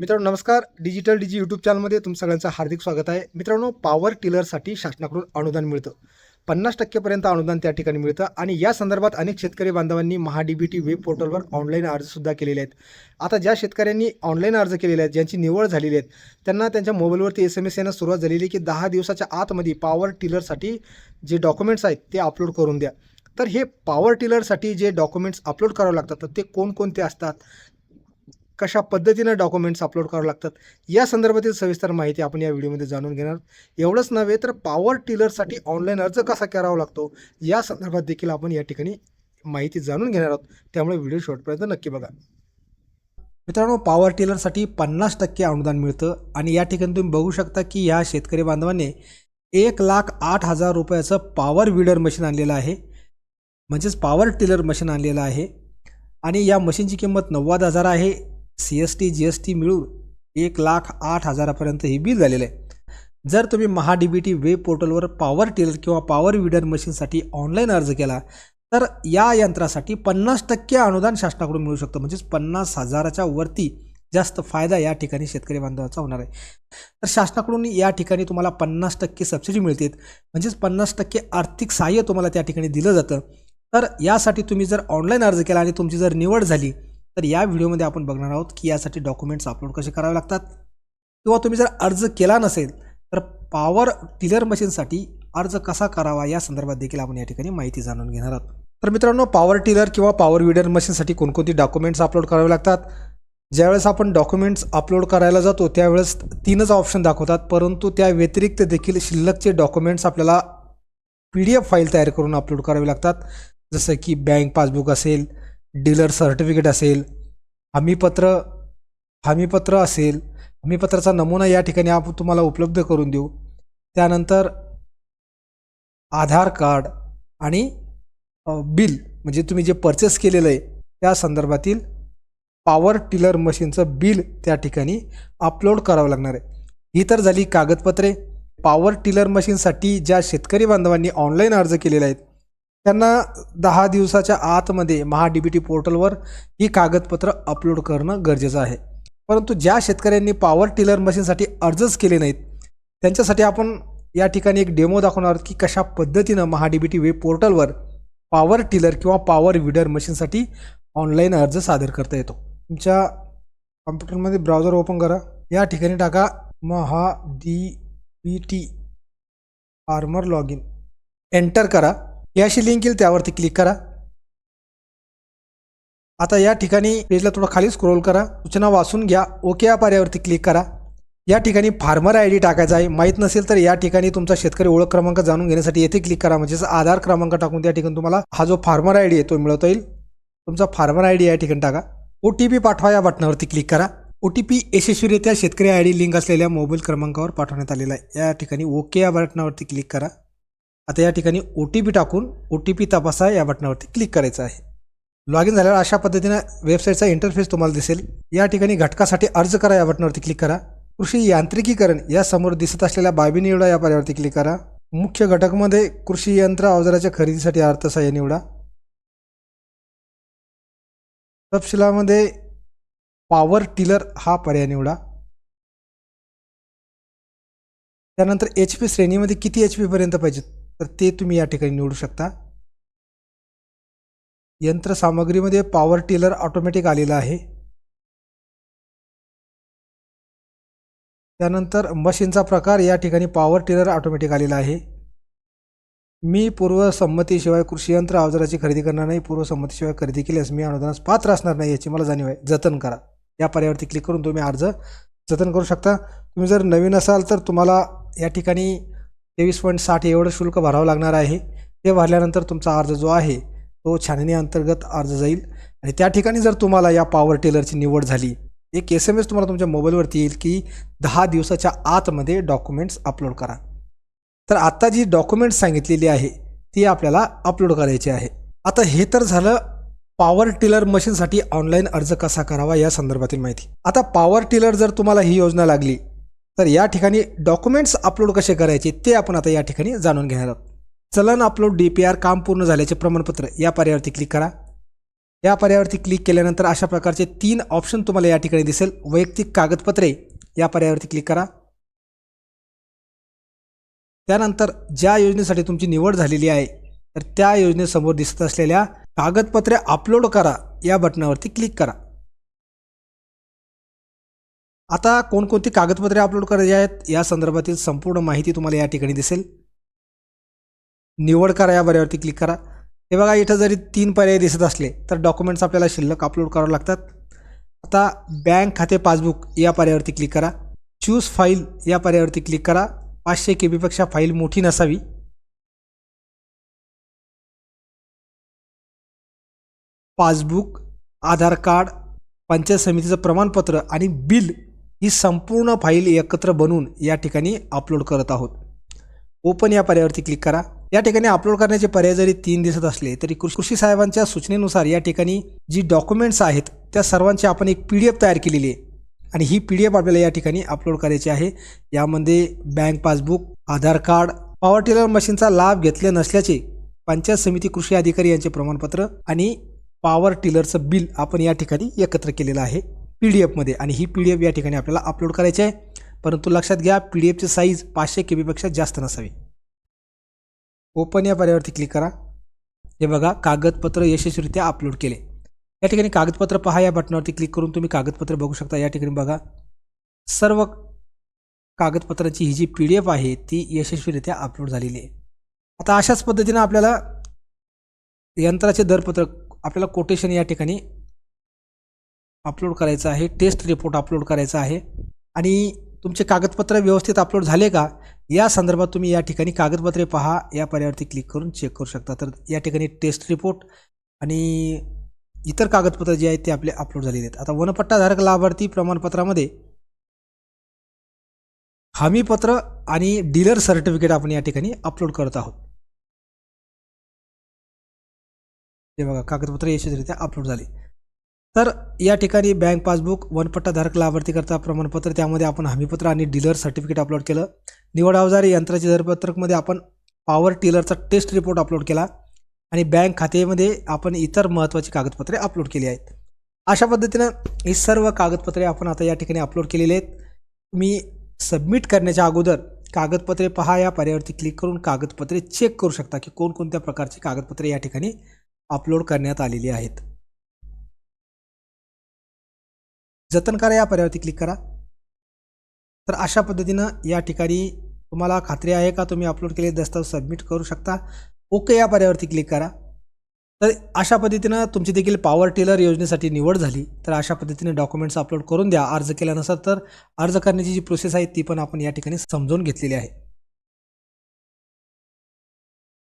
मित्रांनो नमस्कार. डिजिटल डिजी यूट्यूब चॅनलमध्ये तुम सगळ्यांचं हार्दिक स्वागत आहे. मित्रांनो पॉवर टिलरसाठी शासनाकडून अनुदान मिळतं. पन्नास टक्केपर्यंत अनुदान त्या ठिकाणी मिळतं आणि या संदर्भात अनेक शेतकरी बांधवांनी महाडीबीटी वेब पोर्टलवर ऑनलाईन अर्जसुद्धा केलेले आहेत. आता ज्या शेतकऱ्यांनी ऑनलाईन अर्ज केलेले आहेत ज्यांची निवड झालेली आहेत त्यांना त्यांच्या मोबाईलवरती एस एम एस येणं सुरुवात झालेली आहे की दहा दिवसाच्या आतमध्ये पॉवर टिलरसाठी जे डॉक्युमेंट्स आहेत ते अपलोड करून द्या. तर हे पॉवर टिलरसाठी जे डॉक्युमेंट्स अपलोड करावे लागतात तर ते कोणकोणते असतात? कशा पद्धतीनं डॉक्युमेंट्स अपलोड करावे लागतात या संदर्भातील सविस्तर माहिती आपण या व्हिडिओमध्ये जाणून घेणार एवढंच नव्हे तर पॉवर टिलरसाठी ऑनलाईन अर्ज कसा करावा लागतो या संदर्भात देखील आपण या ठिकाणी माहिती जाणून घेणार आहोत. त्यामुळे व्हिडिओ शेवटपर्यंत नक्की बघा. मित्रांनो पॉवर टिलरसाठी पन्नास टक्के अनुदान मिळतं आणि या ठिकाणी तुम्ही बघू शकता की या शेतकरी बांधवाने एक लाख आठ हजार रुपयाचं पॉवर विडर मशीन आणलेलं आहे. म्हणजेच पॉवर टिलर मशीन आणलेलं आहे. आणि या मशीनची किंमत नव्वद हजार आहे. C S T G S T मिळून एक लाख आठ हजारापर्यंत हे बिल झालेलं आहे. जर तुम्ही Maha D B T web पोर्टलवर पॉवर टिलर किंवा पॉवर विडर मशीनसाठी ऑनलाईन अर्ज केला तर या यंत्रासाठी पन्नास टक्के अनुदान शासनाकडून मिळू शकतं. म्हणजेच पन्नास हजाराच्या वरती जास्त फायदा या ठिकाणी शेतकरी बांधवाचा होणार आहे. तर शासनाकडून या ठिकाणी तुम्हाला पन्नास टक्के सबसिडी मिळते म्हणजेच पन्नास टक्के आर्थिक सहाय्य तुम्हाला त्या ठिकाणी दिलं जातं. तर यासाठी तुम्ही जर ऑनलाईन अर्ज केला आणि तुमची जर निवड झाली तर या व्हिडिओमध्ये आपण बघणार आहोत की यासाठी डॉक्युमेंट्स अपलोड कसे करावे लागतात. किंवा तुम्ही जर अर्ज केला नसेल तर पॉवर टिलर मशीनसाठी अर्ज कसा करावा या संदर्भात देखील आपण या ठिकाणी माहिती जाणून घेणार आहोत. तर मित्रांनो पॉवर टिलर किंवा पॉवर विडर मशीनसाठी कोणकोणती डॉक्युमेंट्स अपलोड करावे लागतात? ज्यावेळेस आपण डॉक्युमेंट्स अपलोड करायला जातो त्यावेळेस तीनच ऑप्शन दाखवतात. परंतु त्या व्यतिरिक्त देखील शिल्लकचे डॉक्युमेंट्स आपल्याला पी डी एफ फाईल तयार करून अपलोड करावे लागतात. जसं की बँक पासबुक असेल डीलर सर्टिफिकेट असेल हमीपत्र हमीपत्र असेल हमीपत्राचा नमुना या ठिकाणी आपण तुम्हाला उपलब्ध करून देऊ. त्यानंतर आधार कार्ड आणि बिल म्हणजे तुम्ही जे परचेस केलेलं आहे त्या संदर्भातील पॉवर टिलर मशीनचं बिल त्या ठिकाणी अपलोड करावं लागणार आहे. ही तर झाली कागदपत्रे. पॉवर टिलर मशीनसाठी ज्या शेतकरी बांधवांनी ऑनलाईन अर्ज केलेले आहेत त्यांना दहा दिवसाच्या आतमध्ये महा बी टी पोर्टलवर ही कागदपत्र अपलोड करणं गरजेचं आहे. परंतु ज्या शेतकऱ्यांनी पॉवर टिलर मशीनसाठी अर्जच केले नाहीत त्यांच्यासाठी आपण या ठिकाणी एक डेमो दाखवणार आहोत की कशा पद्धतीनं Maha D B T web पोर्टलवर पॉवर टिलर किंवा पॉवर विडर मशीनसाठी ऑनलाईन अर्ज सादर करता येतो. तुमच्या कॉम्प्युटरमध्ये ब्राउझर ओपन करा. या ठिकाणी टाका Maha D B T farmer log in enter करा. याशी लिंक येईल त्यावरती क्लिक करा. आता या ठिकाणी पेजला थोडं खाली स्क्रोल करा. सूचना वाचून घ्या. ओके या पर्यावरती क्लिक करा. या ठिकाणी फार्मर आय डी टाकायचा आहे. माहीत नसेल तर या ठिकाणी तुमचा शेतकरी ओळख क्रमांक जाणून घेण्यासाठी येथे क्लिक करा. म्हणजेच आधार क्रमांक टाकून त्या ठिकाणी तुम्हाला हा जो फार्मर आय डी आहे तो मिळवता येईल. तुमचा फार्मर आय डी या ठिकाणी टाका. ओ टी पी पाठवा या बटनावरती क्लिक करा. ओ टी पी यशस्वीरित्या शेतकरी आय डी लिंक असलेल्या मोबाईल क्रमांकावर पाठवण्यात आलेला आहे. या ठिकाणी ओके या बटनावरती क्लिक करा. आता या ठिकाणी ओ टी पी टाकून ओ टी पी तपासा या बटनावरती क्लिक करायचं आहे. लॉग इन झाल्यावर अशा पद्धतीनं वेबसाईटचा इंटरफेस तुम्हाला दिसेल. या ठिकाणी घटकासाठी अर्ज करा या बटनावरती क्लिक करा. कृषी यांत्रिकीकरण या समोर दिसत असलेल्या बाबी निवडा या पर्यावरती क्लिक करा. मुख्य घटकमध्ये कृषी यंत्र अवजाराच्या खरेदीसाठी अर्थसहाय्य निवडा. तपशिलामध्ये पॉवर टिलर हा पर्याय निवडा. त्यानंतर एच पी श्रेणीमध्ये किती एच पीपर्यंत पाहिजेत? तर ते तुम्ही या ठिकाणी निवडू शकता. यंत्रसामग्रीमध्ये पॉवर टिलर ऑटोमॅटिक आलेला आहे. त्यानंतर मशीनचा प्रकार या ठिकाणी पॉवर टिलर ऑटोमॅटिक आलेला आहे. मी पूर्वसंमतीशिवाय कृषी यंत्र अवजाराची खरेदी करणार नाही. पूर्वसंमतीशिवाय खरेदी केल्यास मी अनुदानास पात्र असणार नाही याची मला जाणीव आहे. जतन करा. या पर्यावरती क्लिक करून तुम्ही अर्ज जतन करू शकता. तुम्ही जर नवीन असाल तर तुम्हाला या ठिकाणी तेवीस पॉईंट साठ एवढं शुल्क भरावं लागणार आहे. ते भरल्यानंतर तुमचा अर्ज जो आहे तो छाननी अंतर्गत अर्ज जाईल. आणि त्या ठिकाणी जर तुम्हाला या पॉवर टेलरची निवड झाली एक एस एम एस तुम्हाला तुमच्या मोबाईलवरती येईल की दहा दिवसाच्या आतमध्ये डॉक्युमेंट्स अपलोड करा. तर आत्ता जी डॉक्युमेंट्स सांगितलेली आहे ती आपल्याला अपलोड करायची आहे. आता हे तर झालं पॉवर टिलर मशीनसाठी ऑनलाईन अर्ज कसा करावा या संदर्भातील माहिती. आता पॉवर टिलर जर तुम्हाला ही योजना लागली तर या ठिकाणी डॉक्युमेंट्स अपलोड कसे करायचे ते आपण आता या ठिकाणी जाणून घेणार आहोत. चलन अपलोड डी पी आर काम पूर्ण झाल्याचे प्रमाणपत्र या पर्यावरती क्लिक करा. या पर्यायावरती क्लिक केल्यानंतर अशा प्रकारचे तीन ऑप्शन तुम्हाला या ठिकाणी दिसेल. वैयक्तिक कागदपत्रे या पर्यायावरती क्लिक करा. त्यानंतर ज्या योजनेसाठी तुमची निवड झालेली आहे तर त्या योजनेसमोर दिसत असलेल्या कागदपत्रे अपलोड करा या बटनावरती क्लिक करा. आता कोणकोणती कागदपत्रे अपलोड करायची आहेत या संदर्भातील संपूर्ण माहिती तुम्हाला या ठिकाणी दिसेल. निवड करा या पर्यावरती क्लिक करा. हे बघा इथं जरी तीन पर्याय दिसत असले तर डॉक्युमेंट्स आपल्याला शिल्लक अपलोड करावं लागतात. आता बँक खाते पासबुक या पर्यायावरती क्लिक करा. चूज फाईल या पर्यायावरती क्लिक करा. पाचशे के बीपेक्षा फाईल मोठी नसावी. पासबुक आधार कार्ड पंचायत समितीचं प्रमाणपत्र आणि बिल ही संपूर्ण फाईल एकत्र बनवून या ठिकाणी अपलोड करत आहोत. ओपन या पर्यायावरती क्लिक करा. या ठिकाणी अपलोड करण्याचे पर्याय जरी तीन दिसत असले तरी कृषी कृषी साहेबांच्या सूचनेनुसार या ठिकाणी जी डॉक्युमेंट्स आहेत त्या सर्वांची आपण एक पी डी एफ तयार केलेली आहे. आणि ही पी डी एफ आपल्याला या ठिकाणी अपलोड करायची आहे. यामध्ये bank passbook Aadhaar card power tiller मशीनचा लाभ घेतले नसल्याचे पंचायत समिती कृषी अधिकारी यांचे प्रमाणपत्र आणि पॉवर टिलरचं बिल आपण या ठिकाणी एकत्र केलेलं आहे. पी डी एफमध्ये आणि ही पी डी एफ या ठिकाणी आपल्याला अपलोड करायची आहे. परंतु लक्षात घ्या पी डी एफची साईज पाचशे के बीपेक्षा जास्त नसावी. ओपन या पर्यायावरती क्लिक करा. हे बघा कागदपत्र यशस्वीरित्या अपलोड केले. या ठिकाणी कागदपत्र पहा या बटनावरती क्लिक करून तुम्ही कागदपत्र बघू शकता. या ठिकाणी बघा सर्व कागदपत्राची ही जी पी डी एफ आहे ती यशस्वीरित्या अपलोड झालेली आहे. आता अशाच पद्धतीनं आपल्याला यंत्राचे दरपत्रक आपल्याला कोटेशन या ठिकाणी अपलोड करायचं आहे टेस्ट रिपोर्ट अपलोड करायचा आहे. आणि तुमचे कागदपत्र व्यवस्थित अपलोड झाले का? या संदर्भात तुम्ही या ठिकाणी कागदपत्रे पहा या पर्यावरती क्लिक करून चेक करू शकता. तर या ठिकाणी टेस्ट रिपोर्ट आणि इतर कागदपत्र जे आहेत ते आपले अपलोड झालेले आहेत. आता वनपट्टाधारक लाभार्थी प्रमाणपत्रामध्ये हमीपत्र आणि डीलर सर्टिफिकेट आपण या ठिकाणी अपलोड करत आहोत. हे बघा कागदपत्र यशस्वीरित्या अपलोड झाले. तर या ठिकाणी बँक पासबुक वनपट्टाधारक लाभार्थीकरता प्रमाणपत्र त्यामध्ये आपण हमीपत्र आणि डीलर सर्टिफिकेट अपलोड केलं. निवड अवजारी यंत्राचे दरपत्रकमध्ये आपण पॉवर टिलरचा टेस्ट रिपोर्ट अपलोड केला आणि बँक खात्यामध्ये आपण इतर महत्त्वाची कागदपत्रे अपलोड केली आहेत. अशा पद्धतीनं ही सर्व कागदपत्रे आपण आता या ठिकाणी अपलोड केलेली आहेत. मी सबमिट करण्याच्या अगोदर कागदपत्रे पहा या पर्यावरती क्लिक करून कागदपत्रे चेक करू शकता की कोणकोणत्या प्रकारची कागदपत्रे या ठिकाणी अपलोड करण्यात आलेली आहेत. जतन करा या पर्यावरती क्लिक करा. तर अशा पद्धतीनं या ठिकाणी तुम्हाला खात्री आहे का तुम्ही अपलोड केलेले दस्तावेज सबमिट करू शकता. ओके या पर्यावरती क्लिक करा. तर अशा पद्धतीनं तुमची देखील पॉवर टेलर योजनेसाठी निवड झाली. तर अशा पद्धतीने डॉक्युमेंट्स अपलोड करून द्या. अर्ज केल्यानुसार तर अर्ज करण्याची जी प्रोसेस आहे ती पण आपण या ठिकाणी समजून घेतलेली आहे.